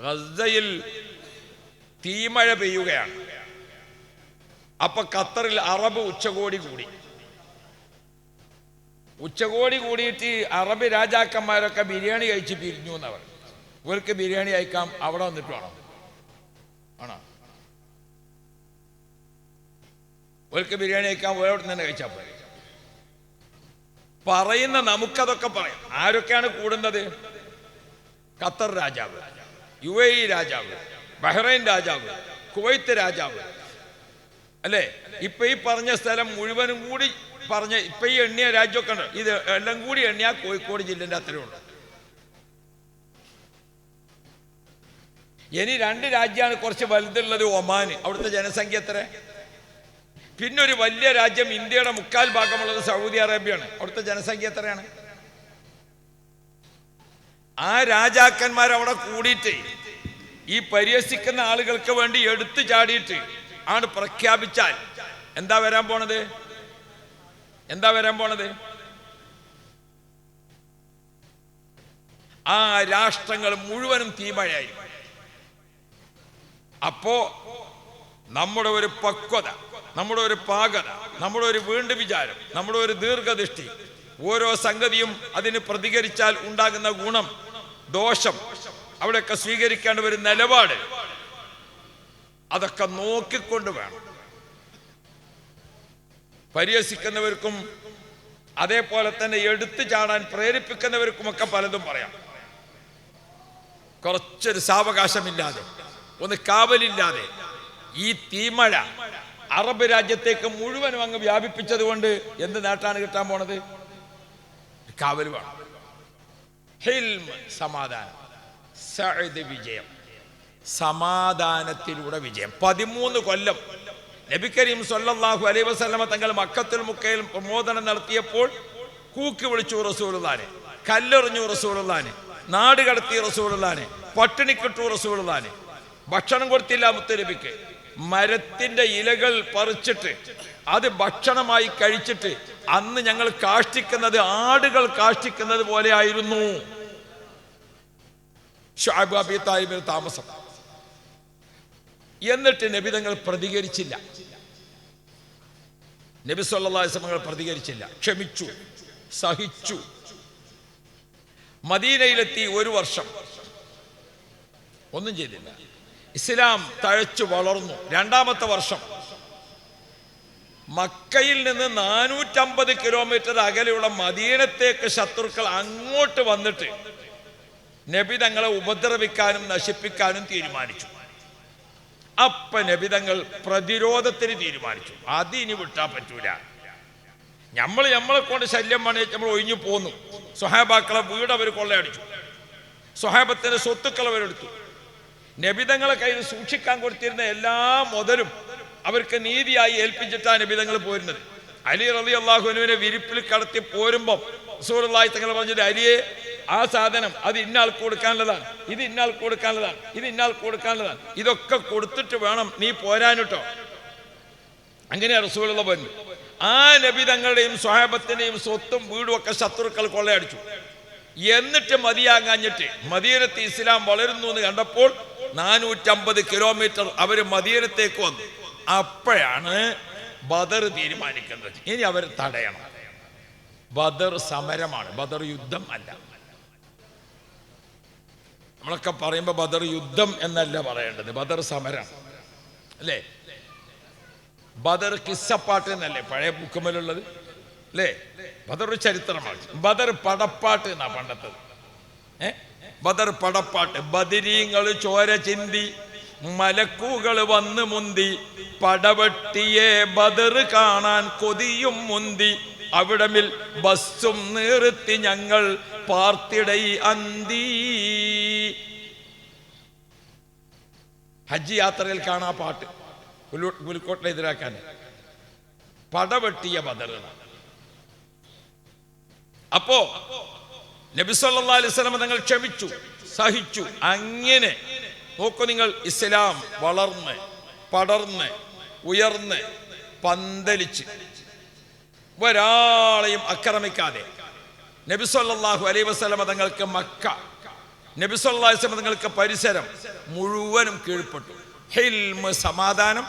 ഗസയിൽ തീമഴ പെയ്യുകയാണ്. അപ്പൊ ഖത്തറിൽ അറബ് ഉച്ചകോടി കൂടി. ഉച്ചകോടി കൂടിയിട്ട് അറബ് രാജാക്കന്മാരൊക്കെ ബിരിയാണി കഴിച്ച് പിരിഞ്ഞു എന്നവർ ഇവർക്ക് ബിരിയാണി അയക്കാം അവിടെ വന്നിട്ട് വേണം. ആണോ? ഇവർക്ക് ബിരിയാണി അയക്കാം ഒരവിടെ തന്നെ കഴിച്ചാൽ പോരെ? പറയുന്ന നമുക്കതൊക്കെ പറയാം. ആരൊക്കെയാണ് കൂടുന്നത്? ഖത്തർ രാജാവ്. യു എ ഇ രാജാവ് ബഹ്റൈൻ രാജാവ് കുവൈത്ത് രാജാവ്. അല്ലേ? ഇപ്പൊ ഈ പറഞ്ഞ സ്ഥലം മുഴുവനും കൂടി പറഞ്ഞ ഇപ്പൊ ഈ എണ്ണിയ രാജ്യമൊക്കെ ഉണ്ട്. ഇത് എല്ലാം കൂടി എണ്ണിയ കോഴിക്കോട് ജില്ലന്റെ അത്രയും ഇനി രണ്ട് രാജ്യമാണ് കുറച്ച് വലുതുള്ളത് ഒമാൻ. അവിടുത്തെ ജനസംഖ്യ എത്ര? പിന്നെ ഒരു വലിയ രാജ്യം ഇന്ത്യയുടെ മുക്കാൽ ഭാഗമുള്ളത് സൗദി അറേബ്യയാണ്. അവിടുത്തെ ജനസംഖ്യ എത്രയാണ്? ആ രാജാക്കന്മാർ അവിടെ കൂടിയിട്ട് ഈ പരിഹസിക്കുന്ന ആളുകൾക്ക് വേണ്ടി എടുത്തു ചാടിയിട്ട് ആണ് പ്രഖ്യാപിച്ചാൽ എന്താ വരാൻ പോണത്? എന്താ വരാൻ പോണത്? ആ രാഷ്ട്രങ്ങൾ മുഴുവനും തീമഴയായി. അപ്പോ നമ്മുടെ ഒരു പക്വത നമ്മുടെ ഒരു പാകത നമ്മുടെ ഒരു വീണ്ടും വിചാരം നമ്മുടെ ഒരു ദീർഘദൃഷ്ടി ഓരോ സംഗതിയും അതിന് പ്രതികരിച്ചാൽ ഉണ്ടാകുന്ന ഗുണം ദോഷം. അവിടെയൊക്കെ സ്വീകരിക്കേണ്ട ഒരു നിലപാട്. അതൊക്കെ നോക്കിക്കൊണ്ട് വേണം. പരിഹസിക്കുന്നവർക്കും അതേപോലെ തന്നെ എടുത്തു ചാടാൻ പ്രേരിപ്പിക്കുന്നവർക്കുമൊക്കെ പലതും പറയാം. കുറച്ചൊരു സാവകാശമില്ലാതെ ഒന്ന് കാവലില്ലാതെ ഈ തീമഴ അറബ് രാജ്യത്തേക്ക് മുഴുവനും അങ്ങ് വ്യാപിപ്പിച്ചത് കൊണ്ട് എന്ത് നേട്ടാണ് കിട്ടാൻ പോണത്? കാവൽ വേണം. ഹിൽമ സമാധാനം. സഅദ് വിജയം. സമാധാനത്തിലൂടെ വിജയം. പതിമൂന്ന് കൊല്ലം നബി കരീം സല്ലല്ലാഹു അലൈഹി വസല്ലമ തങ്ങൾ മക്കത്തുൽ മുക്കയിൽ പ്രമോദനം നടത്തിയപ്പോൾ കൂക്കി വിളിച്ചു റസൂലുള്ളാനെ കല്ലെറിഞ്ഞു റസൂലുള്ളാനെ നാട് കടത്തി റസൂലുള്ളാനെ പട്ടിണിക്കിട്ടു റസൂലുള്ളാനെ ഭക്ഷണം കൊടുത്തില്ല മുത്തരബിക്ക് മരത്തിന്റെ ഇലകൾ പറിച്ചിട്ട് അത് ഭക്ഷണമായി കഴിച്ചിട്ട് അന്ന് ഞങ്ങൾ കാഷ്ടിക്കുന്നത് ആടുകൾ കാഷ്ടിക്കുന്നത് പോലെ ആയിരുന്നു. ഷുഐബ് അബി താലിബിന് താമസം. എന്നിട്ട് നബി തങ്ങൾ പ്രതികരിച്ചില്ല. നബി സല്ലാസ്മങ്ങൾ പ്രതികരിച്ചില്ല. ക്ഷമിച്ചു സഹിച്ചു. മദീനയിലെത്തി ഒരു വർഷം. ഒന്നും ചെയ്തില്ല. ഇസ്ലാം തഴച്ചു വളർന്നു. രണ്ടാമത്തെ വർഷം. മക്കയിൽ നിന്ന് നാനൂറ്റമ്പത് കിലോമീറ്റർ അകലെയുള്ള മദീനത്തേക്ക് ശത്രുക്കൾ അങ്ങോട്ട് വന്നിട്ട് നബി തങ്ങളെ ഉപദ്രവിക്കാനും നശിപ്പിക്കാനും തീരുമാനിച്ചു. അപ്പ നബിതങ്ങൾ പ്രതിരോധത്തിന് തീരുമാനിച്ചു. അത് ഇനി വിട്ടാ പറ്റൂല. നമ്മൾ നമ്മളെ കൊണ്ട് ശല്യം പണിയിച്ച് നമ്മൾ ഒഴിഞ്ഞു പോന്നു. സ്വഹാബാക്കളെ വീട് അവർ കൊള്ളയടിച്ചു. സ്വഹാബത്തിന്റെ സ്വത്തുക്കൾ അവരെടുത്തു. നബിതങ്ങളെ കയ്യിൽ സൂക്ഷിക്കാൻ കൊടുത്തിരുന്ന എല്ലാ മുതലും അവർക്ക് നീതിയായി ഏൽപ്പിച്ചിട്ടാണ് നബിതങ്ങൾ പോരുന്നത്. അലി റലി അള്ളാഹുനുവിനെ വിരിപ്പിൽ കടത്തി പോരുമ്പം സൂറുള്ളായി തങ്ങൾ പറഞ്ഞത് അലിയെ ആ സാധനം അത് ഇന്നാൾക്ക് കൊടുക്കാനുള്ളതാണ് ഇത് ഇന്നാൾക്ക് കൊടുക്കാനുള്ളതാണ് ഇത് ഇന്നാൾക്ക് കൊടുക്കാനുള്ളതാണ് ഇതൊക്കെ കൊടുത്തിട്ട് വേണം നീ പോരാനിട്ടോ. അങ്ങനെ റസൂലുള്ള പറഞ്ഞു ആ നബി തങ്ങളുടെയും സ്വഹാബത്തിന്റെയും സ്വത്തും വീടും ഒക്കെ ശത്രുക്കൾ കൊള്ളയടിച്ചു. എന്നിട്ട് മതിയാങ്ങാഞ്ഞിട്ട് മദീനത്ത് ഇസ്ലാം വളരുന്നു എന്ന് കണ്ടപ്പോൾ നാനൂറ്റമ്പത് കിലോമീറ്റർ അവർ മദീനത്തേക്ക് വന്നു. അപ്പോഴാണ് ബദർ തീരുമാനിക്കുന്നത്. ഇനി അവർ തടയണം. ബദർ സമരമാണ്. ബദർ യുദ്ധം അല്ല. നമ്മളൊക്കെ പറയുമ്പോൾ ബദർ യുദ്ധം എന്നല്ല പറയേണ്ടത്. ബദർ സമരം. അല്ലേ? ബദർ കിസ്സപ്പാട്ട് എന്നല്ലേ പഴയ ബുക്കുമലുള്ളത് അല്ലേ ബദർ ഒരു ചരിത്രമാണ്. ബദർ പടപ്പാട്ട് എന്നാ പണ്ടത്തത് ഏ? ബദർ പടപ്പാട്ട്. ബദിരീങ്ങൾ ചോര ചിന്തി മലക്കുകൾ വന്ന് മുന്തി പടവെട്ടിയെ ബദർ കാണാൻ കൊതിയും മുന്തി അവിടമിൽ ബസ്സും നിർത്തി ഞങ്ങൾ പാർത്തിടൈ അന്തി. ഹജ്ജ് യാത്രയിൽ കാണാ പാട്ട്. പുലു- പുലിക്കോട്ടിനെ എതിരാക്കാൻ. പടവെട്ടിയ ബദർ അപ്പോ നബി വസല്ലം തങ്ങൾ ക്ഷമിച്ചു സഹിച്ചു. അങ്ങനെ നോക്കൂ നിങ്ങൾ ഇസ്ലാം വളർന്ന് പടർന്ന് ഉയർന്ന് പന്തലിച്ച് ഒരാളെയും ആക്രമിക്കാതെ നബി സല്ലല്ലാഹു അലൈഹി വസല്ലം തങ്ങൾക്ക് മക്ക നബി തങ്ങൾക്ക് പരിസരം മുഴുവനും കീഴ്പ്പെട്ടു. ഹിൽമ് സമാധാനം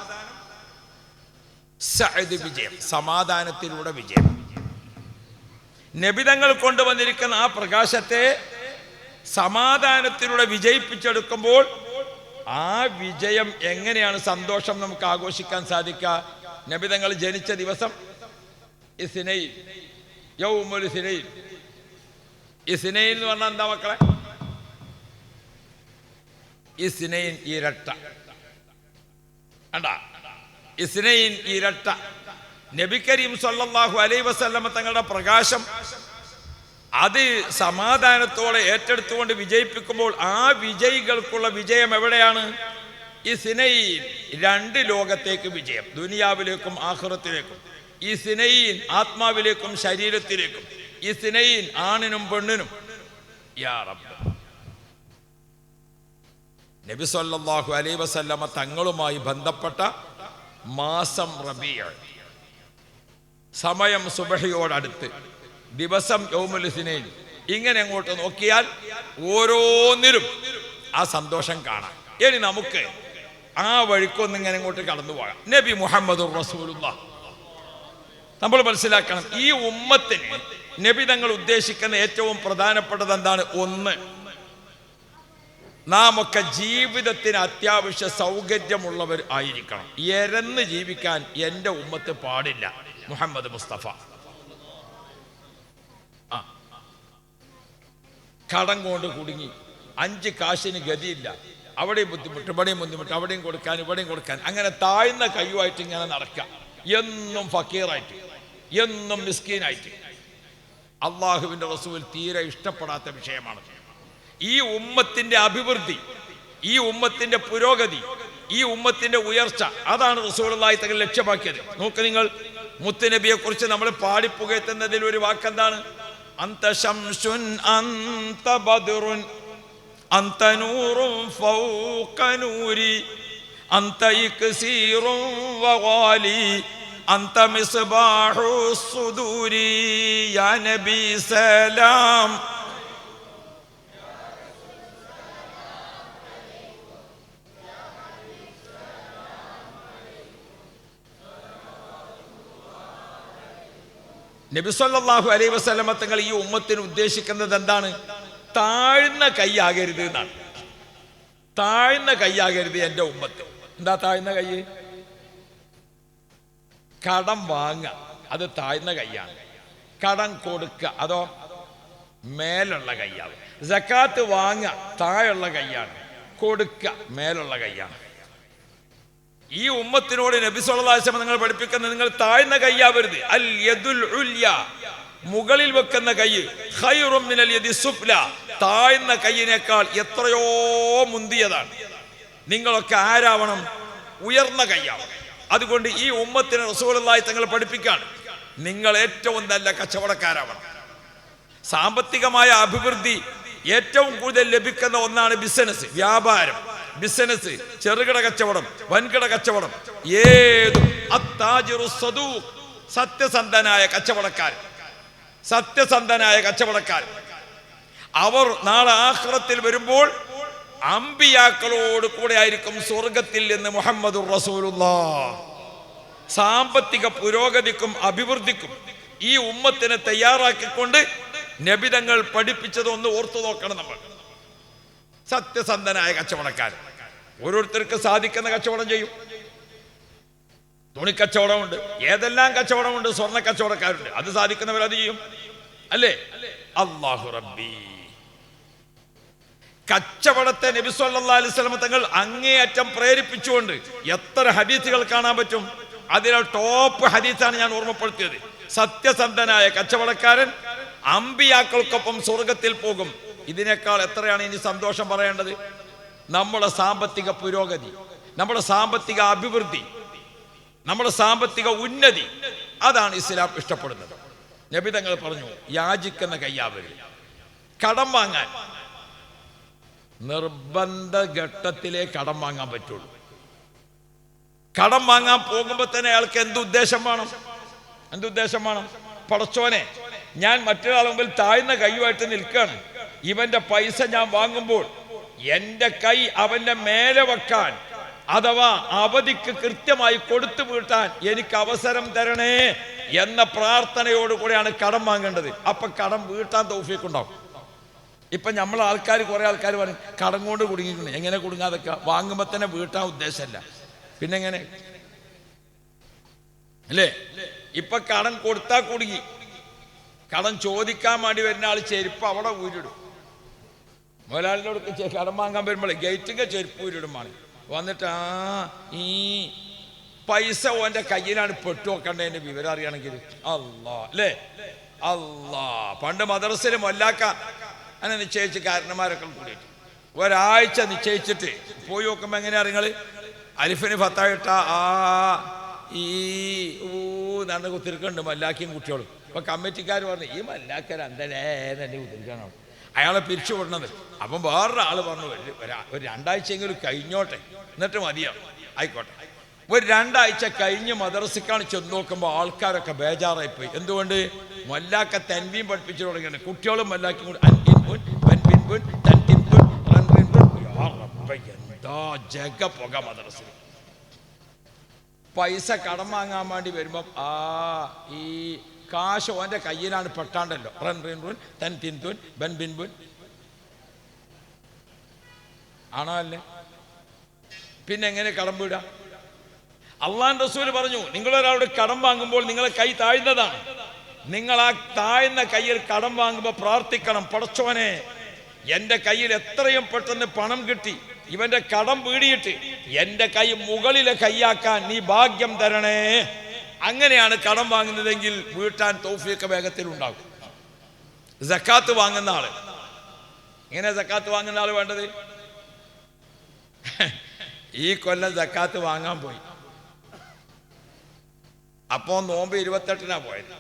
വിജയം സമാധാനത്തിലൂടെ വിജയം. നബിതങ്ങൾ കൊണ്ടുവന്നിരിക്കുന്ന ആ പ്രകാശത്തെ സമാധാനത്തിലൂടെ വിജയിപ്പിച്ചെടുക്കുമ്പോൾ ആ വിജയം എങ്ങനെയാണ് സന്തോഷം നമുക്ക് ആഘോഷിക്കാൻ സാധിക്കുക? നബിതങ്ങൾ ജനിച്ച ദിവസം ഇസിനയിൽ യൗമുൽ സിനയിൽ. ഇസിനയിൽ എന്ന് പറഞ്ഞാൽ എന്താ മക്കളെ? ഇസിനയിൻ ഇരട്ട അണ്ടാ ഇസ്നയിൻ ഇരട്ട നബി കരീം സല്ലല്ലാഹു അലൈഹി വസല്ലമ തങ്ങളുടെ പ്രകാശം അത് സമാധാനത്തോടെ ഏറ്റെടുത്തുകൊണ്ട് വിജയിപ്പിക്കുമ്പോൾ ആ വിജയികൾക്കുള്ള വിജയം എവിടെയാണ്? ഈ സിനയിൻ രണ്ട് ലോകത്തേക്ക് വിജയം. ദുനിയാവിലേക്കും ആഹ്റത്തിലേക്കും. ഈ സിനയിൻ ആത്മാവിലേക്കും ശരീരത്തിലേക്കും. ഈ സിനയിൻ ആണിനും പെണ്ണിനും. നബി സല്ലല്ലാഹു അലൈഹി വസല്ലമ തങ്ങളുമായി ബന്ധപ്പെട്ട മാസം റബിയ സമയം സുബഹയോടടുത്ത്. ദിവസം യൗമുലിസിനേൽ ഇങ്ങനെ അങ്ങോട്ട് നോക്കിയാൽ ഓരോന്നിലും ആ സന്തോഷം കാണാം. ഇനി നമുക്ക് ആ വഴിക്കൊന്ന് ഇങ്ങനെ ഇങ്ങോട്ട് കടന്നു പോകാം. നബി മുഹമ്മദ് റസൂലുള്ള നമ്മൾ മനസ്സിലാക്കണം ഈ ഉമ്മത്തിന് നബി തങ്ങൾ ഉദ്ദേശിക്കുന്ന ഏറ്റവും പ്രധാനപ്പെട്ടത് എന്താണ്? ഒന്ന് നാം ഒക്കെ ജീവിതത്തിന് അത്യാവശ്യ സൗകര്യമുള്ളവർ ആയിരിക്കണം. എരന്ന് ജീവിക്കാൻ എന്റെ ഉമ്മത്ത് പാടില്ല. മുഹമ്മദ് മുസ്തഫ. കടം കൊണ്ട് കുടുങ്ങി. അഞ്ച് കാശിന് ഗതിയില്ല. അവിടെയും ബുദ്ധിമുട്ട് ഇവിടെയും ബുദ്ധിമുട്ട് അവിടെയും കൊടുക്കാൻ ഇവിടെയും കൊടുക്കാൻ. അങ്ങനെ താഴ്ന്ന കയ്യുമായിട്ട് ഇങ്ങനെ നടക്കുക. എന്നും ഫക്കീറായിട്ട് എന്നും മിസ്കീനായിട്ട്. അള്ളാഹുവിന്റെ റസൂൽ തീരെ ഇഷ്ടപ്പെടാത്ത വിഷയമാണ്. ഈ ഉമ്മത്തിന്റെ അഭിവൃദ്ധി ഈ ഉമ്മത്തിന്റെ പുരോഗതി ഈ ഉമ്മത്തിന്റെ ഉയർച്ച അതാണ് റസൂലുള്ളാഹി തങ്ങൾ ലക്ഷ്യമാക്കിയത്. നോക്ക് നിങ്ങൾ മുത്തുനബിയെ കുറിച്ച് നമ്മൾ പാടി പാടിപ്പുകയത്തുന്നതിൽ ഒരു വാക്കെന്താണ്? അന്ത ശംസുൻ അന്ത അന്ത അന്ത അന്ത മിസ്ബാഹു യാ നബി സലാം. നബിസ്വല്ലാഹു അലൈ വസ്ലമ തങ്ങൾ ഈ ഉമ്മത്തിന് ഉദ്ദേശിക്കുന്നത് എന്താണ്? താഴ്ന്ന കൈയാകരുത് എന്നാണ്. താഴ്ന്ന കൈയാകരുത് എന്റെ ഉമ്മത്ത്. എന്താ താഴ്ന്ന കൈ? കടം വാങ്ങ അത് താഴ്ന്ന കൈയാണ്. കടം കൊടുക്കുക. അതോ മേലുള്ള കൈയാണ് ജക്കാത്ത് വാങ്ങ താഴെയുള്ള കൈയാണ്. കൊടുക്കുക. മേലുള്ള കൈയാണ്. ഈ ഉമ്മത്തിനോട് നബി വസല്ലം നിങ്ങൾ പഠിപ്പിക്കുന്ന നിങ്ങൾ താഴ്ന്ന കൈയാവരുത്. അൽ യദുൽ മുകളിൽ വെക്കുന്ന കൈ. ഖൈറും മിനൽ യദി സുഫ്ല താഴ്ന്ന കൈയിനേക്കാൾ എത്രയോ മുന്തിയതാണ്. നിങ്ങളൊക്കെ ആരാവണം? ഉയർന്ന കൈയാവണം. അതുകൊണ്ട് ഈ ഉമ്മത്തിന് റസൂലായി തങ്ങൾ പഠിപ്പിക്കാണ്. നിങ്ങൾ ഏറ്റവും നല്ല കച്ചവടക്കാരാവണം. സാമ്പത്തികമായ അഭിവൃദ്ധി ഏറ്റവും കൂടുതൽ ലഭിക്കുന്ന ഒന്നാണ് ബിസിനസ് വ്യാപാരം. ബിസിനസ് ചെറുകിട കച്ചവടം വൻകിട കച്ചവടം ഏതും. സത്യസന്ധനായ കച്ചവടക്കാർ സത്യസന്ധനായ കച്ചവടക്കാർ അവർ നാളെ ആഹ്റത്തിൽ വരുമ്പോൾ അമ്പിയാക്കളോട് കൂടെ ആയിരിക്കും സ്വർഗത്തിൽ എന്ന് മുഹമ്മദ് റസൂലുള്ള സാമ്പത്തിക പുരോഗതിക്കും അഭിവൃദ്ധിക്കും ഈ ഉമ്മത്തിനെ തയ്യാറാക്കിക്കൊണ്ട് നബിതങ്ങൾ പഠിപ്പിച്ചതൊന്ന് ഓർത്തു നോക്കണം നമ്മൾ. സത്യസന്ധനായ കച്ചവടക്കാരൻ. ഓരോരുത്തർക്ക് സാധിക്കുന്ന കച്ചവടം ചെയ്യും. തുണിക്കച്ചവടമുണ്ട് ഏതെല്ലാം കച്ചവടമുണ്ട്? സ്വർണ കച്ചവടക്കാരുണ്ട്. അത് സാധിക്കുന്നവർ അത് ചെയ്യും. അല്ലേ? അള്ളാഹു റബ്ബി. കച്ചവടത്തെ നബി സല്ലല്ലാഹു അലൈഹി വസല്ലം തങ്ങൾ അങ്ങേയറ്റം പ്രേരിപ്പിച്ചുകൊണ്ട് എത്ര ഹദീസുകൾ കാണാൻ പറ്റും? അതിലെ ടോപ്പ് ഹദീസാണ് ഞാൻ ഓർമ്മപ്പെടുത്തിയത്. സത്യസന്ധനായ കച്ചവടക്കാരൻ അമ്പിയാക്കൾക്കൊപ്പം സ്വർഗത്തിൽ പോകും. ഇതിനേക്കാൾ എത്രയാണ് ഇനി സന്തോഷം പറയേണ്ടത്? നമ്മുടെ സാമ്പത്തിക പുരോഗതി നമ്മുടെ സാമ്പത്തിക അഭിവൃദ്ധി നമ്മുടെ സാമ്പത്തിക ഉന്നതി അതാണ് ഇസ്ലാം ഇഷ്ടപ്പെടുന്നത്. നബിതങ്ങൾ പറഞ്ഞു യാചിക്കുന്ന കയ്യാവര് കടം വാങ്ങാൻ. നിർബന്ധ ഘട്ടത്തിലേ കടം വാങ്ങാൻ പറ്റുള്ളൂ. കടം വാങ്ങാൻ പോകുമ്പോൾ തന്നെ അയാൾക്ക് എന്ത് ഉദ്ദേശം വേണം? എന്ത് ഉദ്ദേശം വേണം? പടച്ചോനെ ഞാൻ മറ്റൊരാളെ താഴ്ന്ന കൈയുമായിട്ട് നിൽക്കുകയാണ്. ഇവന്റെ പൈസ ഞാൻ വാങ്ങുമ്പോൾ എന്റെ കൈ അവന്റെ മേലെ വെക്കാൻ അഥവാ അവധിക്ക് കൃത്യമായി കൊടുത്തു വീട്ടാൻ എനിക്ക് അവസരം തരണേ എന്ന പ്രാർത്ഥനയോടുകൂടെയാണ് കടം വാങ്ങേണ്ടത്. അപ്പൊ കടം വീട്ടാൻ തൗഫീക്കുണ്ടാവും ഇപ്പൊ നമ്മൾ ആൾക്കാർ കുറെ ആൾക്കാർ പറയും കടം കൊണ്ട് കുടുങ്ങിക്കുന്നു എങ്ങനെ കുടുങ്ങാതൊക്കെ? വാങ്ങുമ്പോ തന്നെ വീട്ടാൻ ഉദ്ദേശമല്ല. പിന്നെ എങ്ങനെ? അല്ലേ? ഇപ്പൊ കടം കൊടുത്താ കുടുങ്ങി. കടം ചോദിക്കാൻ വേണ്ടി വരുന്ന ആൾ ചെരുപ്പ് അവിടെ ഊരിടും. മുതലാളിനോട് ചെ- കടം വാങ്ങാൻ വരുമ്പോൾ ഗേറ്റിന്റെ ചെരുപ്പ് ഉരുടുമാണ് വന്നിട്ട് ആ ഈ പൈസ ഓന്റെ കയ്യിലാണ് പെട്ടു വെക്കേണ്ടതിന്റെ വിവരം അറിയണമെങ്കിൽ അല്ലാ അല്ലേ? അല്ലാ പണ്ട് മദ്രസയിൽ മൊല്ലാക്ക അങ്ങനെ നിശ്ചയിച്ച് കാരണന്മാരൊക്കെ കൂടിയിട്ട്. ഒരാഴ്ച നിശ്ചയിച്ചിട്ട് പോയി നോക്കുമ്പോൾ എങ്ങനെയാ നിങ്ങൾ അലിഫിന് ഫത്തായിട്ട ആ ഈ ഊ നടന്ന് കുത്തിരിക്കുന്നുണ്ട് മല്ലാക്കിയും കുട്ടികളും. ഇപ്പൊ കമ്മിറ്റിക്കാർ പറഞ്ഞു ഈ മല്ലാക്കർ അന്തലേ തന്നെ അയാളെ പിരിച്ചു വിടണത്. അപ്പം വേറൊരാൾ പറഞ്ഞു "ഒരു- രണ്ടാഴ്ചയെങ്കിലും കഴിഞ്ഞോട്ടെ. എന്നിട്ട് മതിയാവും. ആയിക്കോട്ടെ. ഒരു രണ്ടാഴ്ച കഴിഞ്ഞ് മദ്രസക്കാണ് ചെന്ന് നോക്കുമ്പോൾ ആൾക്കാരൊക്കെ ബേജാറായിപ്പോയി. എന്തുകൊണ്ട്? മല്ലാക്ക തൻവീം പഠിപ്പിച്ചു തുടങ്ങിയാണ്. കുട്ടികളും മല്ലാക്കും കൂടി. ജഗ പുക മദ്രസ പൈസ കടം വാങ്ങാൻ വേണ്ടി വരുമ്പം ആ ഈ കാശ് ഓന്റെ കയ്യിലാണ് പെട്ടാണ്ടല്ലോ. റൻ റിൻ റുൻ തൻ തിൻതുൻ ബൻ ബിൻ ബുൻ. ആണോ അല്ലേ? പിന്നെ എങ്ങനെ കടം വീടാ? അള്ളാൻ റസൂൽ പറഞ്ഞു നിങ്ങളൊരാളോട് കടം വാങ്ങുമ്പോൾ നിങ്ങളെ കൈ താഴ്ന്നതാണ്. നിങ്ങൾ ആ താഴ്ന്ന കയ്യിൽ കടം വാങ്ങുമ്പോൾ പ്രാർത്ഥിക്കണം പടച്ചോനെ എന്റെ കയ്യിൽ എത്രയും പെട്ടെന്ന് പണം കിട്ടി ഇവന്റെ കടം വീടിയിട്ട് എന്റെ കൈ മുകളിലെ കൈയാക്കാൻ നീ ഭാഗ്യം തരണേ. അങ്ങനെയാണ് കടം വാങ്ങുന്നതെങ്കിൽ വീട്ടാൻ തോഫിയൊക്കെ വേഗത്തിൽ ഉണ്ടാകും. ജക്കാത്ത് വാങ്ങുന്ന ആൾ. ഇങ്ങനെ ജക്കാത്ത് വാങ്ങുന്ന ആൾ വേണ്ടത്? ഈ കൊല്ലം ജക്കാത്ത് വാങ്ങാൻ പോയി. അപ്പോ നോമ്പ് ഇരുപത്തെട്ടിനാ പോയത്.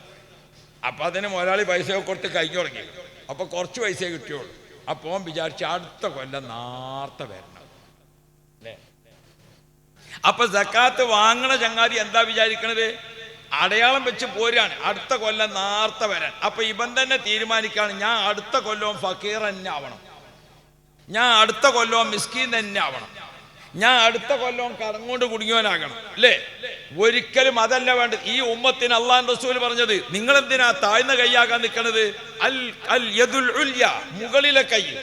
അപ്പൊ അതിന് മുതലാളി പൈസ കൊടുത്ത് കഴിഞ്ഞു തുടങ്ങി. അപ്പൊ കുറച്ച് പൈസ കിട്ടിയുള്ളൂ. അപ്പോൾ വിചാരിച്ച അടുത്ത കൊല്ലം നാർത്ത വരണം. അപ്പൊ സക്കാത്ത് വാങ്ങണ ചങ്ങാതി എന്താ വിചാരിക്കണത്? അടയാളം വെച്ച് പോരാണ്. അടുത്ത കൊല്ലം നാർത്ത വരാൻ. അപ്പൊ ഇവൻ തന്നെ തീരുമാനിക്കാണ് ഞാൻ അടുത്ത കൊല്ലവും ഫക്കീർ തന്നെ ആവണം. ഞാൻ അടുത്ത കൊല്ലവും മിസ്കീൻ തന്നെ ആവണം. ഞാൻ അടുത്ത കൊല്ലവും കടങ്ങോണ്ട് കുടുങ്ങിയവനാകണം. അല്ലേ? ഒരിക്കലും അതല്ല വേണ്ടത്. ഈ ഉമ്മത്തിന് അള്ളാൻ റസൂൽ പറഞ്ഞത് നിങ്ങൾ എന്തിനാ താഴ്ന്ന കൈയാകാൻ നിൽക്കണത് അൽ അൽ യദുൽ മുകളിലെ കൈ.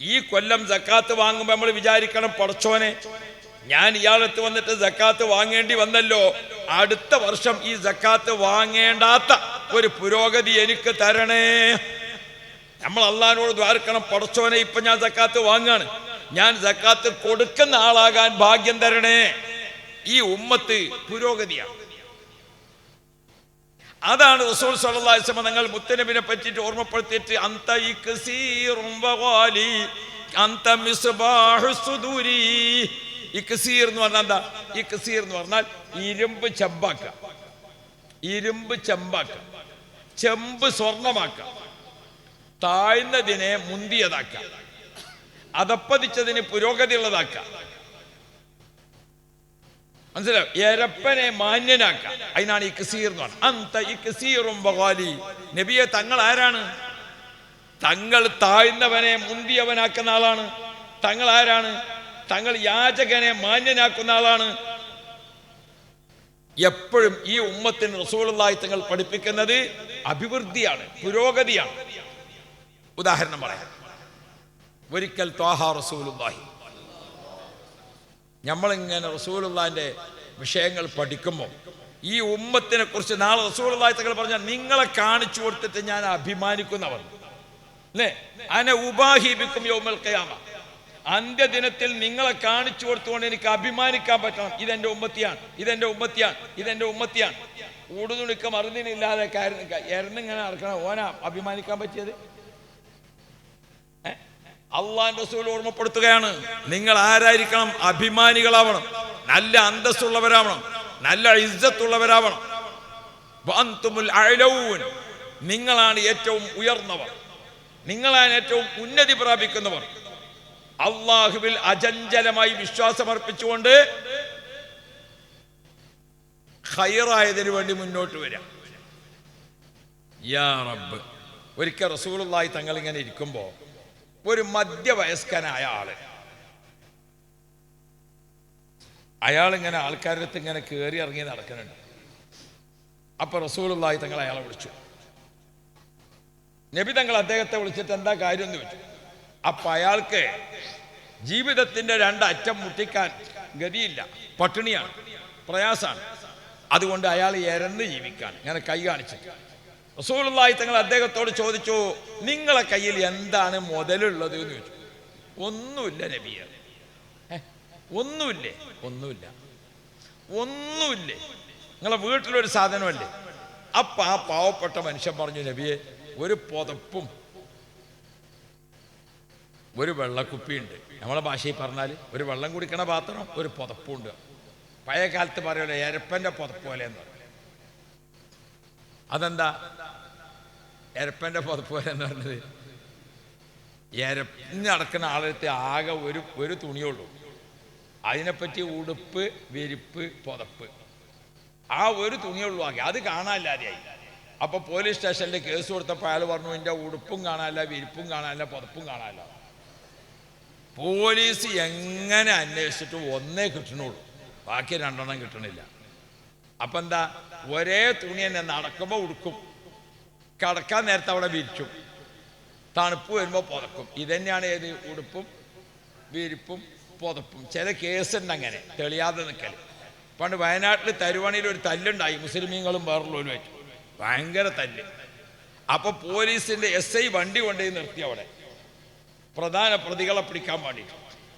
ഈ കൊല്ലം ജക്കാത്ത് വാങ്ങുമ്പോൾ നമ്മൾ വിചാരിക്കണം പടച്ചോനെ ഞാൻ ഇയാളത്ത് വന്നിട്ട് ജക്കാത്ത് വാങ്ങേണ്ടി വന്നല്ലോ. അടുത്ത വർഷം ഈ ജക്കാത്ത് വാങ്ങേണ്ടാത്ത ഒരു പുരോഗതി എനിക്ക് തരണേ. നമ്മൾ അള്ളഹാനോട് ദ്വാരക്കണം പടച്ചോനെ ഇപ്പൊ ഞാൻ ജക്കാത്ത് വാങ്ങാണ്. ഞാൻ ജക്കാത്ത് കൊടുക്കുന്ന ആളാകാൻ ഭാഗ്യം തരണേ. ഈ ഉമ്മത്ത് പുരോഗതിയാണ് അതാണ് റസൂൽ സലഹ്ലാസമ നിങ്ങൾ മുത്തനബിനെ പറ്റിയിട്ട് ഓർമ്മപ്പെടുത്തിയിട്ട് അന്ത വഗാലി അന്ത ഇക്സീർ എന്ന് പറഞ്ഞാൽ എന്താ? ഇക്സീർ എന്ന് പറഞ്ഞാൽ ഇരുമ്പ് ചെമ്പാക്ക. ഇരുമ്പ് ചെമ്പാക്ക. ചെമ്പ് സ്വർണമാക്ക. താഴ്ന്നതിനെ മുന്തിയതാക്ക. അതപ്പതിച്ചതിന് പുരോഗതി ഉള്ളതാക്ക മനസ്സിലാവും എരപ്പനെ മാന്യനാക്ക. അതിനാണ് ഇക്സീർ എന്ന് പറഞ്ഞത്. അന്ത ഇക്സീറും ബഗാലി നബിയെ തങ്ങൾ ആരാണ്? തങ്ങൾ താഴ്ന്നവനെ മുന്തിയവനാക്കുന്ന ആളാണ്. തങ്ങൾ ആരാണ്? തങ്ങൾ യാചകനെ മാന്യനാക്കുന്ന ആളാണ്. എപ്പോഴും ഈ ഉമ്മത്തിന് റസൂളായി തങ്ങൾ പഠിപ്പിക്കുന്നത് അഭിവൃദ്ധിയാണ് പുരോഗതിയാണ്. ഉദാഹരണം പറയാം. ഒരിക്കൽ ത്വാഹ റസൂലുള്ളാഹി. നമ്മളിങ്ങനെ റസൂലുള്ളാന്റെ വിഷയങ്ങൾ പഠിക്കുമ്പോൾ ഈ ഉമ്മത്തിനെ കുറിച്ച് നാളെ റസൂലുള്ളാഹി തങ്ങൾ പറഞ്ഞാൽ നിങ്ങളെ കാണിച്ചു കൊടുത്തിട്ട് ഞാൻ അഭിമാനിക്കുന്നവർ അല്ലേ അനെ ഉപാഹിപിക്കും യോമൽ കയാമ അന്ത്യദിനത്തിൽ നിങ്ങളെ കാണിച്ചു കൊടുത്തുകൊണ്ട് എനിക്ക് അഭിമാനിക്കാൻ പറ്റണം. ഇതെന്റെ ഉമ്മത്തിയാണ്. ഇതെന്റെ ഉമ്മത്തിയാണ്. ഇതെന്റെ ഉമ്മത്തിയാണ്. ഊടുതുണിക്ക മറുതിനില്ലാതെ എരന്നിങ്ങനെ നടക്കണം ഓനാ അഭിമാനിക്കാൻ പറ്റിയത്? അള്ളാൻ റസൂൽ ഓർമ്മപ്പെടുത്തുകയാണ്. നിങ്ങൾ ആരായിരിക്കണം? അഭിമാനികളാവണം. നല്ല അന്തസ്സുള്ളവരാവണം. നല്ല ഇജ്ജത്തുള്ളവരാവണം. നിങ്ങളാണ് ഏറ്റവും ഉയർന്നവർ. നിങ്ങളാണ് ഏറ്റവും ഉന്നതി പ്രാപിക്കുന്നവർ. അള്ളാഹുവിൽ അചഞ്ചലമായി വിശ്വാസമർപ്പിച്ചുകൊണ്ട് ഹൈറായതിനു വേണ്ടി മുന്നോട്ട് വരാം. യാ റബ്ബ് ഒരിക്കൽ റസൂലുള്ളാഹി തങ്ങൾ ഇങ്ങനെ ഇരിക്കുമ്പോൾ ഒരു മധ്യവയസ്കനായ ആൾ. അയാൾ ഇങ്ങനെ ആൾക്കാരുടെ അടുത്ത് ഇങ്ങനെ കയറി ഇറങ്ങി നടക്കുന്നുണ്ട്. അപ്പൊ റസൂലുള്ളാഹി തങ്ങൾ അയാളെ വിളിച്ചു. നബി തങ്ങൾ അദ്ദേഹത്തെ വിളിച്ചിട്ട് എന്താ കാര്യം എന്ന് ചോദിച്ചു. അപ്പൊ അയാൾക്ക് ജീവിതത്തിന്റെ രണ്ട് അറ്റം മുട്ടിക്കാൻ ഗതിയില്ല. പട്ടിണിയാണ്. പ്രയാസാണ് അതുകൊണ്ട് അയാൾ എരന്ന് ജീവിക്കാൻ ഇങ്ങനെ കൈ കാണിച്ചു. റസൂലുള്ളാഹി തങ്ങൾ അദ്ദേഹത്തോട് ചോദിച്ചു നിങ്ങളെ കയ്യിൽ എന്താണ് മുതലുള്ളത്? എന്ന് ചോദിച്ചു. ഒന്നുമില്ല നബിയ. "ഏ, ഒന്നുമില്ലേ? ഒന്നുമില്ല. ഒന്നുമില്ലേ? നിങ്ങളെ വീട്ടിലൊരു സാധനമല്ലേ? അപ്പൊ ആ പാവപ്പെട്ട മനുഷ്യൻ പറഞ്ഞു നബിയെ ഒരു പുതപ്പും ഒരു വെള്ളക്കുപ്പിയുണ്ട്. നമ്മളെ ഭാഷയിൽ പറഞ്ഞാൽ ഒരു വെള്ളം കുടിക്കണ പാത്രം ഒരു പുതപ്പുണ്ട്. പഴയ കാലത്ത് പറയുമല്ലോ എരപ്പന്റെ പുതപ്പ് പോലെ എന്ന് അതെന്താ? എരപ്പന്റെ പുതപ്പ് പോലെ എന്ന് പറഞ്ഞത്? എരപ്പിന് നടക്കുന്ന ആളെടുത്ത് ആകെ ഒരു ഒരു തുണിയുള്ളൂ. അതിനെപ്പറ്റി ഉടുപ്പ് വിരിപ്പ് പുതപ്പ്. ആ ഒരു തുണിയുള്ളൂ ആകെ. അത് കാണാനില്ലാതെയായി അപ്പൊ പോലീസ് സ്റ്റേഷനിൽ കേസ് കൊടുത്തപ്പോൾ അയാൾ പറഞ്ഞു എന്റെ ഉടുപ്പും കാണാനില്ല വിരിപ്പും കാണാനില്ല പുതപ്പും കാണാനില്ല. പോലീസ് എങ്ങനെ അന്വേഷിച്ചിട്ട് ഒന്നേ കിട്ടണുള്ളൂ. ബാക്കി രണ്ടെണ്ണം കിട്ടണില്ല. അപ്പൊ എന്താ? ഒരേ തുണി തന്നെ നടക്കുമ്പോൾ ഉടുക്കും. കടക്കാൻ നേരത്തെ അവിടെ വിരിച്ചും. തണുപ്പ് വരുമ്പോൾ പുതക്കും. ഇതന്നെയാണ് ഏത്? ഉടുപ്പും വിരിപ്പും പുതപ്പും. ചില കേസുണ്ട് അങ്ങനെ. തെളിയാതെ നിൽക്കൽ പണ്ട് വയനാട്ടിൽ തരുവണിയിൽ ഒരു തല്ലുണ്ടായി. മുസ്ലിമീങ്ങളും വേറുള്ളവരും വെച്ചു ഭയങ്കര തല്ല്. അപ്പൊ പോലീസിന്റെ എസ് ഐ വണ്ടി കൊണ്ടുപോയി നിർത്തി അവിടെ. പ്രധാന പ്രതികളെ പിടിക്കാൻ വേണ്ടിയിട്ട്.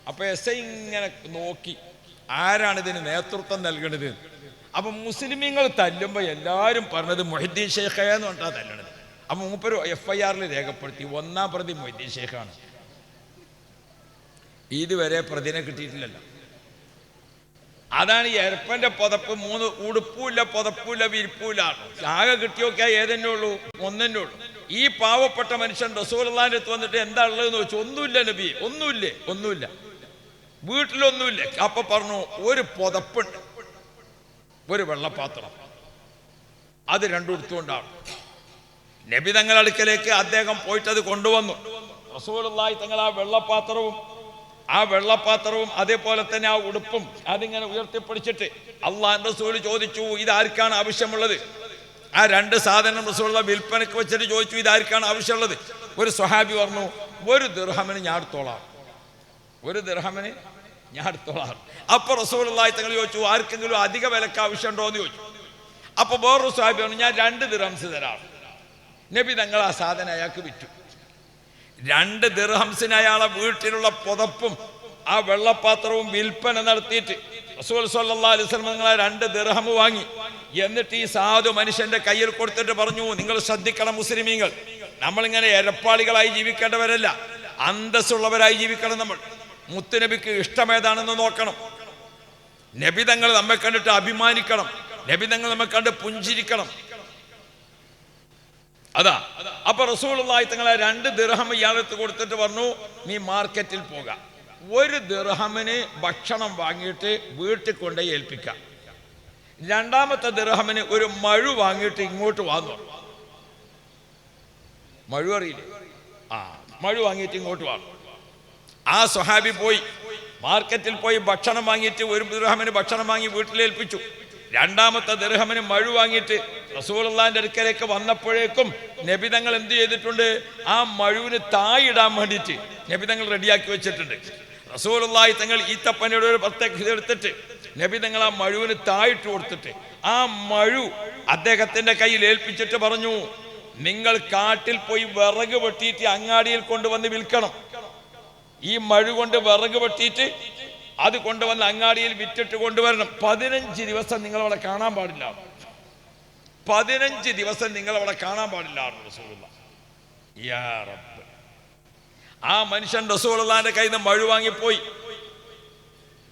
അപ്പൊ എസ് ഐ ഇങ്ങനെ നോക്കി ആരാണ് ഇതിന് നേതൃത്വം നൽകണത്? അപ്പൊ മുസ്ലിമീങ്ങൾ തല്ലുമ്പോൾ എല്ലാവരും പറഞ്ഞത് മൊഹിദ്ദീൻ ഷേഖ എന്ന് പറഞ്ഞാൽ തല്ലണത്. അപ്പൊ മൂപ്പര് എഫ് ഐ ആറിൽ രേഖപ്പെടുത്തി ഒന്നാം പ്രതി മൊഹിദ്ദീൻ ഷേഖാണ് ഇതുവരെ പ്രതിനെ കിട്ടിയിട്ടില്ലല്ലോ. അതാണ് ഈ എരപ്പന്റെ പുതപ്പ് മൂന്ന് ഉടുപ്പൂല്ല പുതപ്പൂല്ല വിരിപ്പൂല്ല ആകെ കിട്ടിയൊക്കെ ഏതെന്നെ ഉള്ളൂ? ഒന്നെന്നെ ഉള്ളൂ. ഈ പാവപ്പെട്ട മനുഷ്യൻ റസൂലിന്റെ അടുത്ത് വന്നിട്ട് എന്താ ഉള്ളതെന്ന് ചോദിച്ചു. ഒന്നുമില്ല നബി ഒന്നുമില്ലേ ഒന്നുമില്ല. വീട്ടിലൊന്നുമില്ല. അപ്പൊ പറഞ്ഞു ഒരു പുതപ്പുണ്ട് ഒരു വെള്ളപ്പാത്രം. അത് രണ്ടു കൊടുത്തുകൊണ്ടാണ് നബി തങ്ങൾ അടുക്കലേക്ക് അദ്ദേഹം പോയിട്ട് അത് കൊണ്ടുവന്നു. റസൂലുള്ളാഹി തങ്ങൾ ആ വെള്ളപ്പാത്രവും ആ വെള്ളപ്പാത്രവും അതേപോലെ തന്നെ ആ ഉടുപ്പും അതിങ്ങനെ ഉയർത്തിപ്പിടിച്ചിട്ട് അള്ളാഹ് റസൂൽ ചോദിച്ചു ഇതാർക്കാണ് ആവശ്യമുള്ളത്? ആ രണ്ട് സാധനം റസൂള്ള വിൽപ്പനക്ക് വെച്ചിട്ട് ചോദിച്ചു ഇതാർക്കാണ് ആവശ്യമുള്ളത്? ഒരു സ്വഹാബി പറഞ്ഞു ഒരു ദിർഹമിന് ഞാൻ എടുത്തോളാം. ഒരു ദിർഹമിന് ഞാൻ എടുത്തോളാം. അപ്പൊ റസൂലുള്ളാഹി തങ്ങൾ ചോദിച്ചു ആർക്കെങ്കിലും അധിക വിലക്ക് ആവശ്യമുണ്ടോ? എന്ന് ചോദിച്ചു. അപ്പൊ വേറൊരു സ്വഹാബി പറഞ്ഞു ഞാൻ രണ്ട് ദിർഹംസ് തരാം. നബി തങ്ങൾ ആ സാധനം അയാൾക്ക് വിറ്റു. രണ്ട് ദിർഹംസിന് അയാളെ വീട്ടിലുള്ള പുതപ്പും ആ വെള്ളപ്പാത്രവും വിൽപ്പന നടത്തിയിട്ട് റസൂൽ സല്ലാ വസല്ലം നിങ്ങളെ രണ്ട് ദിർഹം വാങ്ങി. എന്നിട്ട് ഈ സാധു മനുഷ്യന്റെ കയ്യിൽ കൊടുത്തിട്ട് പറഞ്ഞു നിങ്ങൾ ശ്രദ്ധിക്കണം മുസ്ലിമീങ്ങൾ. നമ്മളിങ്ങനെ എരപ്പാളികളായി ജീവിക്കേണ്ടവരല്ല. അന്തസ്സുള്ളവരായി ജീവിക്കണം നമ്മൾ. മുത്തുനബിക്ക് ഇഷ്ടമേതാണെന്ന് നോക്കണം. നബിതങ്ങൾ നമ്മെ കണ്ടിട്ട് അഭിമാനിക്കണം. നബിതങ്ങൾ നമ്മെ കണ്ട് പുഞ്ചിരിക്കണം. അതാ. അപ്പൊ റസൂലുള്ളാഹി തങ്ങളെ രണ്ട് ദിർഹം ഇയാളെടുത്ത് കൊടുത്തിട്ട് പറഞ്ഞു നീ മാർക്കറ്റിൽ പോകാം. ഒരു ദിർഹമിന് ഭക്ഷണം വാങ്ങിയിട്ട് വീട്ടിൽ കൊണ്ടുപോയി ഏൽപ്പിക്കാം. രണ്ടാമത്തെ ദിർഹമിന് ഒരു മഴു വാങ്ങിയിട്ട് ഇങ്ങോട്ട് വന്നു മഴു അറിയില്ലേ? ആ മഴു വാങ്ങിയിട്ട് ഇങ്ങോട്ട് വന്നു ആ സ്വഹാബി പോയി. മാർക്കറ്റിൽ പോയി ഭക്ഷണം വാങ്ങിയിട്ട് ഒരു ദിർഹമിന് ഭക്ഷണം വാങ്ങി വീട്ടിലേൽപ്പിച്ചു രണ്ടാമത്തെ ദിർഹമിന് മഴു വാങ്ങിയിട്ട് റസൂലുള്ളാന്റെ അടുക്കലേക്ക് വന്നപ്പോഴേക്കും നബിതങ്ങൾ എന്ത് ചെയ്തിട്ടുണ്ട്? ആ മഴുവിന് തായിടാൻ വേണ്ടിയിട്ട് നബിതങ്ങൾ റെഡിയാക്കി വെച്ചിട്ടുണ്ട്. റസൂലുള്ളാഹി തങ്ങൾ ഈത്തപ്പനയുടെ ഒരു പ്രത്യേകത ഇത് എടുത്തിട്ട് നിങ്ങൾ ആ മഴുവിന് തായിട്ട് കൊടുത്തിട്ട് ആ മഴു അദ്ദേഹത്തിന്റെ കയ്യിൽ ഏൽപ്പിച്ചിട്ട് പറഞ്ഞു നിങ്ങൾ കാട്ടിൽ പോയി വിറക് വെട്ടിയിട്ട് അങ്ങാടിയിൽ കൊണ്ടുവന്ന് വിൽക്കണം. ഈ മഴ കൊണ്ട് വിറക് വെട്ടിയിട്ട് അത് കൊണ്ടുവന്ന് അങ്ങാടിയിൽ വിറ്റിട്ട് കൊണ്ടുവരണം. പതിനഞ്ച് ദിവസം നിങ്ങൾ അവിടെ കാണാൻ പാടില്ല. പതിനഞ്ച് ദിവസം നിങ്ങൾ അവിടെ കാണാൻ പാടില്ല ആ മനുഷ്യൻ റസൂൾ കയ്യിൽ നിന്ന് മഴ വാങ്ങിപ്പോയി.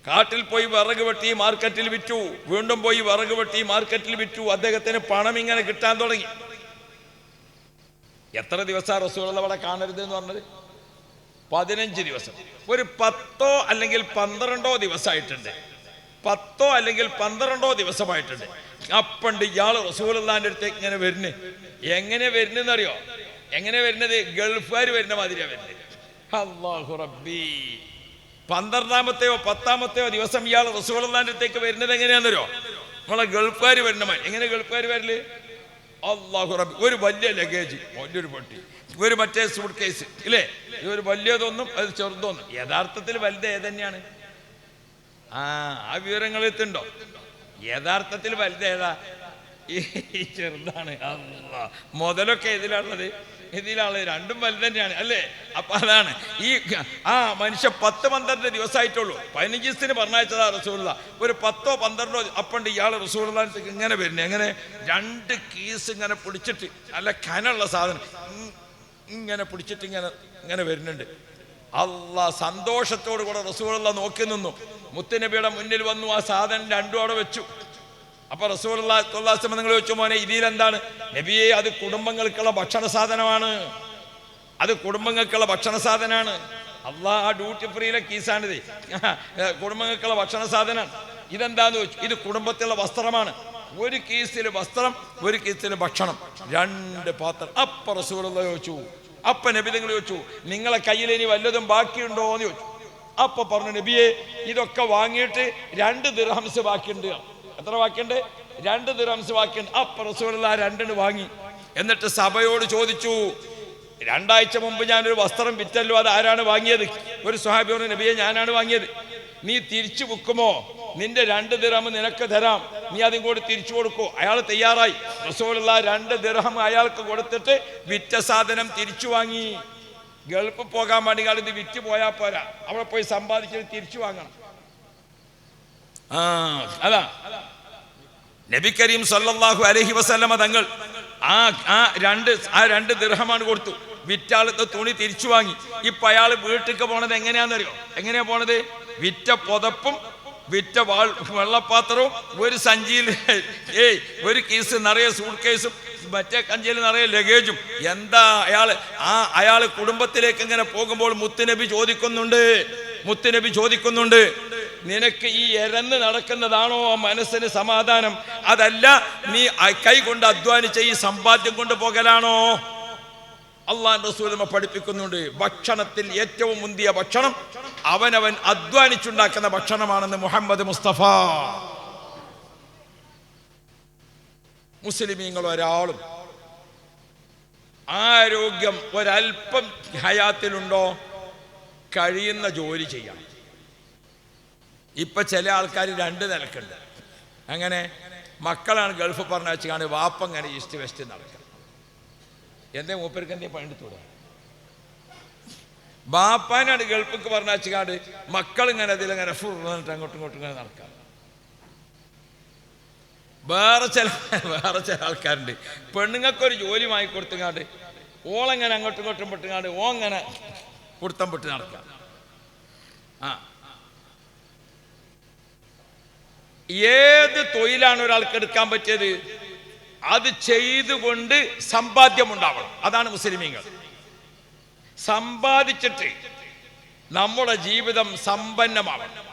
കാട്ടിൽ പോയി വിറക് വെട്ടി മാർക്കറ്റിൽ വിറ്റു. വീണ്ടും പോയി വിറക് വെട്ടി മാർക്കറ്റിൽ വിറ്റു. അദ്ദേഹത്തിന് പണം ഇങ്ങനെ കിട്ടാൻ തുടങ്ങി. എത്ര ദിവസം റസൂലുള്ള അവിടെ കാണരുത് എന്ന് പറഞ്ഞത്? പതിനഞ്ച് ദിവസം. ഒരു പത്തോ അല്ലെങ്കിൽ പന്ത്രണ്ടോ ദിവസമായിട്ടുണ്ട്. പത്തോ അല്ലെങ്കിൽ പന്ത്രണ്ടോ ദിവസമായിട്ടുണ്ട്. അപ്പണ്ട് ഇയാൾ റസൂലുള്ളാന്റെ അടുത്തേക്ക് ഇങ്ങനെ വരുന്നു. എങ്ങനെ വരുന്നെന്നറിയോ? എങ്ങനെ വരുന്നത്? ഗൾഫുകാർ വരുന്ന മാതിരിയാ വരുന്നത് റബ്ബി. പന്ത്രണ്ടാമത്തെയോ പത്താമത്തെയോ ദിവസം ഇയാൾ റസൂളാന്റെ അടുത്തേക്ക് വരുന്നത് എങ്ങനെയാണെന്നോ നമ്മളെ ഗൾഫുകാർ വരുന്ന എങ്ങനെ ഗൾഫുകാർ വരൽ? അള്ളാഹു റബ്ബി. ഒരു വലിയ ലഗേജ് വലിയൊരു പൊട്ടി. ഒരു മറ്റേ സൂട്ട് കേസ് ഇല്ലേ? ഇതൊരു വലിയതൊന്നും അത് ചെറുതൊന്നും. യഥാർത്ഥത്തിൽ വലുത് ഏതന്നെയാണ്? ആ ആ വിവരങ്ങൾ എത്തുണ്ടോ യഥാർത്ഥത്തിൽ വലുത് ഏതാ? ഈ ചെറുതാണ്. മുതലൊക്കെ ഇതിലാണുള്ളത് ഇതിലാണ് രണ്ടും വലുത് തന്നെയാണ് അല്ലേ? അപ്പൊ അതാണ്. ഈ ആ മനുഷ്യ പത്ത് പന്ത്രണ്ട് ദിവസമായിട്ടുള്ളൂ പതിനഞ്ച് ദിവസത്തിന് പറഞ്ഞയച്ചതാ റസൂള്ള ഒരു പത്തോ പന്ത്രണ്ടോ അപ്പണ്ട് ഇയാൾ റസൂള്ളക്ക് ഇങ്ങനെ വരുന്നത് എങ്ങനെ? രണ്ട് കീസ് ഇങ്ങനെ പിടിച്ചിട്ട് നല്ല കനുള്ള സാധനം. ഇങ്ങനെ പിടിച്ചിട്ട് ഇങ്ങനെ ഇങ്ങനെ വരുന്നുണ്ട്. അല്ല സന്തോഷത്തോടു കൂടെ റസൂലുള്ള നോക്കി നിന്നു. മുത്തുനബിയുടെ മുന്നിൽ വന്നു ആ സാധനം രണ്ടും അവിടെ വെച്ചു. അപ്പൊ റസൂലുള്ള നിങ്ങൾ ചോദിച്ചു മോനെ ഇതിൽ എന്താണ്? നബിയെ അത് കുടുംബങ്ങൾക്കുള്ള ഭക്ഷണ സാധനമാണ്. അത് കുടുംബങ്ങൾക്കുള്ള ഭക്ഷണ സാധനമാണ്. അള്ളാ ആ ഡ്യൂട്ടി ഫ്രീയിലെ കീസാണിത്. കുടുംബങ്ങൾക്കുള്ള ഭക്ഷണ സാധനം. ഇതെന്താന്ന് ചോദിച്ചു? ഇത് കുടുംബത്തിലുള്ള വസ്ത്രമാണ്. ഒരു കീസിൽ വസ്ത്രം ഒരു കീസിൽ ഭക്ഷണം. രണ്ട് പാത്രം. അപ്പ റസൂലുള്ള ചോദിച്ചു. അപ്പ നബി നിങ്ങൾ ചോദിച്ചു നിങ്ങളെ കയ്യിൽ ഇനി വല്ലതും ബാക്കിയുണ്ടോ എന്ന് ചോദിച്ചു. അപ്പൊ പറഞ്ഞു നബിയെ ഇതൊക്കെ വാങ്ങിയിട്ട് രണ്ട് ദിർഹംസ് ബാക്കിയുണ്ട്. എത്ര ബാക്കിയുണ്ട് രണ്ട് ദിർഹംസ് വാക്കിയുണ്ട് അപ്പൊ റസൂലുള്ള രണ്ടിന് വാങ്ങി. എന്നിട്ട് സഭയോട് ചോദിച്ചു രണ്ടാഴ്ച മുമ്പ് ഞാനൊരു വസ്ത്രം വിറ്റല്ലോ അത് ആരാണ് വാങ്ങിയത്? ഒരു സ്വഹാബിയോട് നബിയെ ഞാനാണ് വാങ്ങിയത്. നീ തിരിച്ചു വെക്കുമോ നിന്റെ രണ്ട് ദിർഹം നിനക്ക് തരാം. നീ അതും കൂടി തിരിച്ചു കൊടുക്കൂ. അയാൾ തയ്യാറായി. റസൂലുള്ള രണ്ട് ദിർഹം അയാൾക്ക് കൊടുത്തിട്ട് വിറ്റ സാധനം തിരിച്ചു വാങ്ങി. ഗൾഫ് പോകാൻ വേണ്ടി ഇത് വിറ്റ് പോയാൽ പോരാ. അവിടെ പോയി സമ്പാദിച്ചത് തിരിച്ചു വാങ്ങണം. ആ അതാ. നബി കരീം സല്ലല്ലാഹു അലൈഹി വസല്ലമ തങ്ങൾ ആ ആ രണ്ട് ആ രണ്ട് ദിർഹമാണ് കൊടുത്തു. വിറ്റാളത്തെ തുണി തിരിച്ചു വാങ്ങി. ഇപ്പൊ അയാൾ വീട്ടിലേക്ക് പോണത് എങ്ങനെയാണെന്നറിയോ എങ്ങനെയാ പോണത്? വിറ്റ പുതപ്പും വിറ്റ വാൾ വെള്ളപ്പാത്രവും ഒരു സഞ്ചിയിൽ ഏയ് ഒരു കേസ് നിറയെ സൂട്ട് കേസും മറ്റേ കഞ്ചിയിൽ നിറയെ ലഗേജും എന്താ അയാൾ ആ അയാൾ കുടുംബത്തിലേക്ക് ഇങ്ങനെ പോകുമ്പോൾ മുത്തുനബി ചോദിക്കുന്നുണ്ട്. മുത്തുനബി ചോദിക്കുന്നുണ്ട്. നിനക്ക് ഈ എരന്ന് നടക്കുന്നതാണോ? മനസ്സിന് സമാധാനം. അതല്ല നീ കൈ കൊണ്ട് അധ്വാനിച്ച ഈ സമ്പാദ്യം കൊണ്ട് പോകലാണോ? അള്ളാൻ റസൂലമ പഠിപ്പിക്കുന്നുണ്ട്. ഭക്ഷണത്തിൽ ഏറ്റവും മുന്തിയ ഭക്ഷണം അവനവൻ അധ്വാനിച്ചുണ്ടാക്കുന്ന ഭക്ഷണമാണെന്ന് മുഹമ്മദ് മുസ്തഫ. മുസ്ലിമീങ്ങൾ ഒരാളും ആരോഗ്യം ഒരൽപ്പം ഹയാത്തിലുണ്ടോ? കഴിയുന്ന ജോലി ചെയ്യാം. ഇപ്പൊ ചില ആൾക്കാർ രണ്ട് നിലക്കുണ്ട്. അങ്ങനെ മക്കളാണ് ഗൾഫ് പറഞ്ഞ വെച്ചാണ് വാപ്പങ്ങനെ ഈസ്റ്റ് വെസ്റ്റ് നടക്കുക എന്തേ മൂപ്പർക്ക് എന്തേ പണിത്തൂടെ ബാപ്പാനാണ് ഗൾഫിക്ക് പറഞ്ഞ വെച്ചാണ്ട് മക്കൾ ഇങ്ങനെ അതിലിങ്ങനെ ഫുറിട്ട് അങ്ങോട്ടും ഇങ്ങോട്ടും ഇങ്ങനെ നടക്കാം വേറെ ചില വേറെ ചില ആൾക്കാരുണ്ട്. പെണ്ണുങ്ങൾക്കൊരു ജോലി വാങ്ങി കൊടുത്തുങ്ങാണ്ട് ഓളെങ്ങനെ അങ്ങോട്ടും ഇങ്ങോട്ടും പെട്ടുങ്ങാണ്ട് ഓ അങ്ങനെ കുടുത്തം പെട്ട് നടക്കാം ആ. ഏത് തൊഴിലാണ് ഒരാൾക്ക് എടുക്കാൻ പറ്റിയത്? അത് ചെയ്തുകൊണ്ട് സമ്പാദ്യം ഉണ്ടാവണം അതാണ് മുസ്ലിമീങ്ങൾ. സമ്പാദിച്ചിട്ട് നമ്മുടെ ജീവിതം സമ്പന്നമാവണം.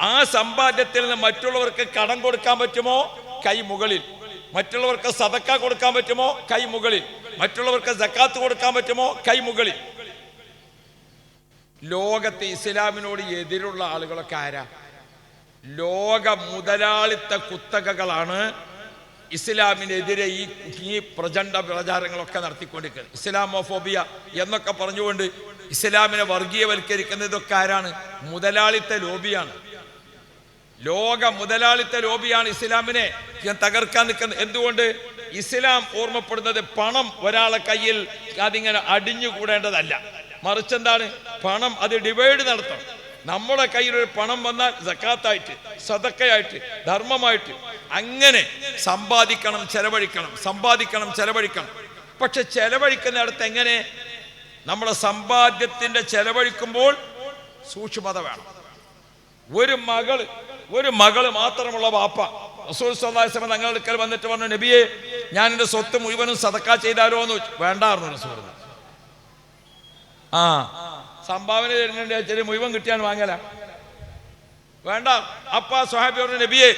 ആ സമ്പാദ്യത്തിൽ നിന്ന് മറ്റുള്ളവർക്ക് കടം കൊടുക്കാൻ പറ്റുമോ? കൈ മുകളിൽ. മറ്റുള്ളവർക്ക് സതക്ക കൊടുക്കാൻ പറ്റുമോ? കൈ മുകളിൽ. മറ്റുള്ളവർക്ക് സക്കാത്ത് കൊടുക്കാൻ പറ്റുമോ? കൈ മുകളിൽ. ലോകത്തെ ഇസ്ലാമിനോട് എതിരുള്ള ആളുകളൊക്കെ ആരാ? ലോക മുതലാളിത്ത കുത്തകകളാണ് ഇസ്ലാമിനെതിരെ ഈ ഈ പ്രചണ്ഡ പ്രചാരങ്ങളൊക്കെ നടത്തിക്കൊണ്ടിരിക്കുന്നത്. ഇസ്ലാമോഫോബിയ എന്നൊക്കെ പറഞ്ഞുകൊണ്ട് ഇസ്ലാമിനെ വർഗീയവൽക്കരിക്കുന്ന ഇതൊക്കെ ആരാണ്? മുതലാളിത്ത ലോബിയാണ്. ലോക മുതലാളിത്ത ലോബിയാണ് ഇസ്ലാമിനെ തകർക്കാൻ നിൽക്കുന്നത്. എന്തുകൊണ്ട്? ഇസ്ലാം ഓർമ്മപ്പെടുന്നത് പണം ഒരാളെ കയ്യിൽ അതിങ്ങനെ അടിഞ്ഞുകൂടേണ്ടതല്ല. മറിച്ച് എന്താണ്? പണം അത് ഡിവൈഡ് നടത്തണം. നമ്മുടെ കയ്യിൽ ഒരു പണം വന്നാൽ ജക്കാത്തായിട്ട് സതക്കയായിട്ട് ധർമ്മമായിട്ട് അങ്ങനെ സമ്പാദിക്കണം ചെലവഴിക്കണം സമ്പാദിക്കണം ചെലവഴിക്കണം. പക്ഷെ ചെലവഴിക്കുന്നിടത്ത് എങ്ങനെ? നമ്മുടെ സമ്പാദ്യത്തിന്റെ ചെലവഴിക്കുമ്പോൾ സൂക്ഷ്മത വേണം. ഒരു മകൾ ഒരു മകൾ മാത്രമുള്ള വാപ്പ റസൂൽ തങ്ങളുടെ അടുക്കൽ വന്നിട്ട് പറഞ്ഞു നബിയെ ഞാൻ എന്റെ സ്വത്ത് മുഴുവനും സതക്ക ചെയ്താലോ എന്ന് വേണ്ടായിരുന്നു റസൂൽ. ആ സംഭാവന തരുന്നുണ്ട്. ചെറിയ മുഴുവൻ കിട്ടിയാൽ വാങ്ങല. വേണ്ട. അപ്പ സ്വഹാബി പറഞ്ഞു നബിയെ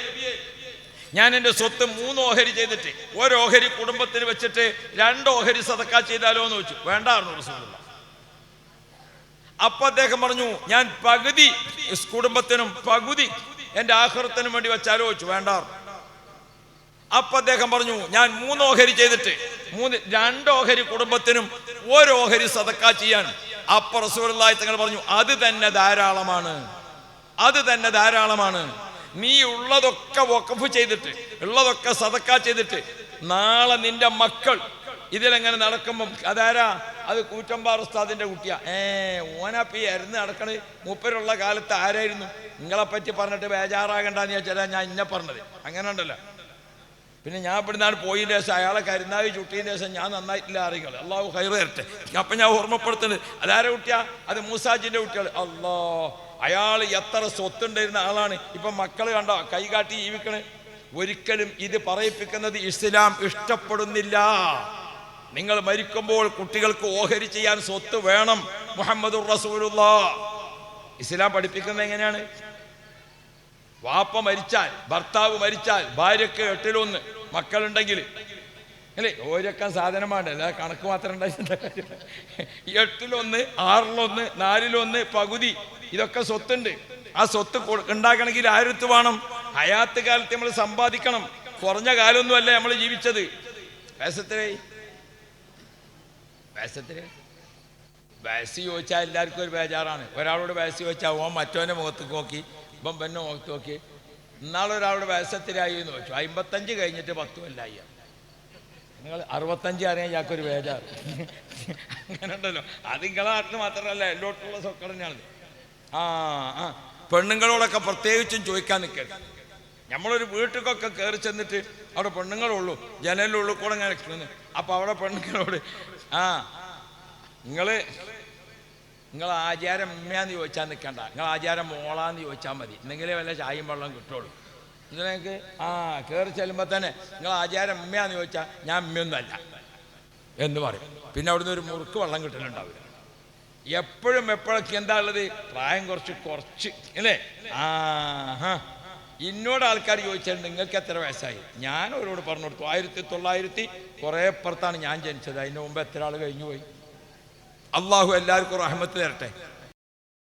ഞാൻ എന്റെ സ്വത്ത് മൂന്ന് ഓഹരി ചെയ്തിട്ട് ഒരു ഓഹരി കുടുംബത്തിന് വെച്ചിട്ട് രണ്ട് ഓഹരി സതക്ക ചെയ്താലോ എന്ന് വെച്ചു വേണ്ടായിരുന്നു റസൂലുള്ള അപ്പൊ അദ്ദേഹം പറഞ്ഞു ഞാൻ പകുതി കുടുംബത്തിനും പകുതി എന്റെ ആഹൃത്തിനും വേണ്ടി വെച്ചാലോ വെച്ചു വേണ്ട അപ്പൊ അദ്ദേഹം പറഞ്ഞു ഞാൻ മൂന്ന് ഓഹരി ചെയ്തിട്ട് മൂന്ന് രണ്ട് ഓഹരി കുടുംബത്തിനും ഒരു ഓഹരി സതക്ക ചെയ്യാൻ അപ്പൊ തങ്ങൾ പറഞ്ഞു അത് തന്നെ ധാരാളമാണ്. അത് തന്നെ ധാരാളമാണ്. നീ ഉള്ളതൊക്കെ വഖഫ് ചെയ്തിട്ട് ഉള്ളതൊക്കെ സതക്ക ചെയ്തിട്ട് നാളെ നിന്റെ മക്കൾ ഇതിലെങ്ങനെ നടക്കുമ്പം അതാരാ? അത് കൂറ്റമ്പാർ ഉസ്താദിന്റെ കുട്ടിയാ. ഏ ഓനപ്പി അരുന്ന് നടക്കണ്. മൂപ്പരുള്ള കാലത്ത് ആരായിരുന്നു? നിങ്ങളെ പറ്റി പറഞ്ഞിട്ട് ബേജാറാകണ്ടെന്ന് ചോദിച്ചാൽ ഞാൻ ഇന്നെ പറഞ്ഞത്. അങ്ങനെ ഉണ്ടല്ലോ പിന്നെ ഞാൻ ഇവിടുന്നാണ് പോയി ദേശം അയാളെ കരുന്നാവി ചുട്ടി ദേശം ഞാൻ നന്നായിട്ടില്ല അറിയുക അള്ളാഹു ഹൈർ തരട്ടെ. അപ്പൊ ഞാൻ ഓർമ്മപ്പെടുത്തുന്നത് അതാരെ കുട്ടിയാ? അത് മൂസാജിന്റെ കുട്ടികൾ അല്ലോ അയാൾ എത്ര സ്വത്തുണ്ടായിരുന്ന ആളാണ്. ഇപ്പൊ മക്കൾ കണ്ടോ കൈകാട്ടി ജീവിക്കണ്. ഒരിക്കലും ഇത് പറയിപ്പിക്കുന്നത് ഇസ്ലാം ഇഷ്ടപ്പെടുന്നില്ല. നിങ്ങൾ മരിക്കുമ്പോൾ കുട്ടികൾക്ക് ഓഹരി ചെയ്യാൻ സ്വത്ത് വേണം. മുഹമ്മദ് റസൂലുള്ള. ഇസ്ലാം പഠിപ്പിക്കുന്നത് എങ്ങനെയാണ്? വാപ്പ മരിച്ചാൽ ഭർത്താവ് മരിച്ചാൽ ഭാര്യക്ക് എട്ടിലൊന്ന്. മക്കളുണ്ടെങ്കിൽ. അല്ലേ? ഓരൊക്കെ സാധനമാണ് അല്ല കണക്ക് മാത്രം ഉണ്ടായിട്ടുണ്ട് എട്ടിലൊന്ന് ആറിലൊന്ന് നാലിലൊന്ന് പകുതി. ഇതൊക്കെ സ്വത്തുണ്ട്. ആ സ്വത്ത് ഉണ്ടാക്കണമെങ്കിൽ ആരത്ത് വേണം? ഹയാത്ത് കാലത്ത് നമ്മൾ സമ്പാദിക്കണം. കുറഞ്ഞ കാലമൊന്നും അല്ല നമ്മൾ ജീവിച്ചത്. വയസ്സത്തിലേ വയസ്സത്തിലേ വയസ്സ് ചോദിച്ചാൽ എല്ലാവർക്കും ഒരു ബേജാറാണ്. ഒരാളോട് വയസ്സ് ചോദിച്ചാൽ ഓൻ മറ്റവന്റെ മുഖത്ത് നോക്കി. ഇപ്പം പെണ്ണ് മുഖത്ത് നോക്കി. ഇന്നാളെ ഒരാളുടെ വയസ്സത്തിലായി എന്ന് വെച്ചു. അമ്പത്തഞ്ച് കഴിഞ്ഞിട്ട് പത്ത് കൊല്ലായി. നിങ്ങൾ അറുപത്തഞ്ച് അറിയാൻ ഞങ്ങൾക്കൊരു ബേജാറ്. അങ്ങനെ ഉണ്ടല്ലോ അത് നിങ്ങളെ നാട്ടിൽ മാത്രമല്ല എല്ലോട്ടുള്ള സ്വക്കടനാണ് ആ ആ. പെണ്ണുങ്ങളോടൊക്കെ പ്രത്യേകിച്ചും ചോദിക്കാൻ നിൽക്കരുത്. നമ്മളൊരു വീട്ടിലൊക്കെ കയറി ചെന്നിട്ട് അവിടെ പെണ്ണുങ്ങളുള്ളൂ. ജനലുള്ളൂ കൂടെ അപ്പൊ അപ്പോൾ അവിടെ പെണ്ണുങ്ങളോട് ആ നിങ്ങൾ നിങ്ങൾ ആചാരം ഉമ്മയാന്ന് ചോദിച്ചാൽ നിൽക്കണ്ട. നിങ്ങൾ ആചാരം മോളാന്ന് ചോദിച്ചാൽ മതി. എന്തെങ്കിലും വല്ല ചായയും വെള്ളം കിട്ടുള്ളൂ. എന്നിട്ട് നിങ്ങൾക്ക് ആ കയറി ചെല്ലുമ്പോൾ തന്നെ നിങ്ങൾ ആചാരം ഉമ്മയാന്ന് ചോദിച്ചാൽ ഞാൻ ഉമ്മയൊന്നുമല്ല എന്ന് പറയും. പിന്നെ അവിടുന്ന് ഒരു മുറുക്ക് വെള്ളം കിട്ടുന്നുണ്ടാവില്ല എപ്പോഴും എപ്പോഴൊക്കെ എന്താ ഉള്ളത്? പ്രായം കുറച്ച് കുറച്ച് അല്ലേ? ആ ഇന്നോട് ആൾക്കാർ ചോദിച്ചാൽ നിങ്ങൾക്ക് എത്ര വയസ്സായി? ഞാൻ അവരോട് പറഞ്ഞു കൊടുത്തു. ആയിരത്തി തൊള്ളായിരത്തി കുറേ അപ്പുറത്താണ് ഞാൻ ജനിച്ചത്. അതിന് മുമ്പ് എത്ര ആൾ കഴിഞ്ഞു പോയി അള്ളാഹു എല്ലാവർക്കും റഹ്മത്ത് തരട്ടെ.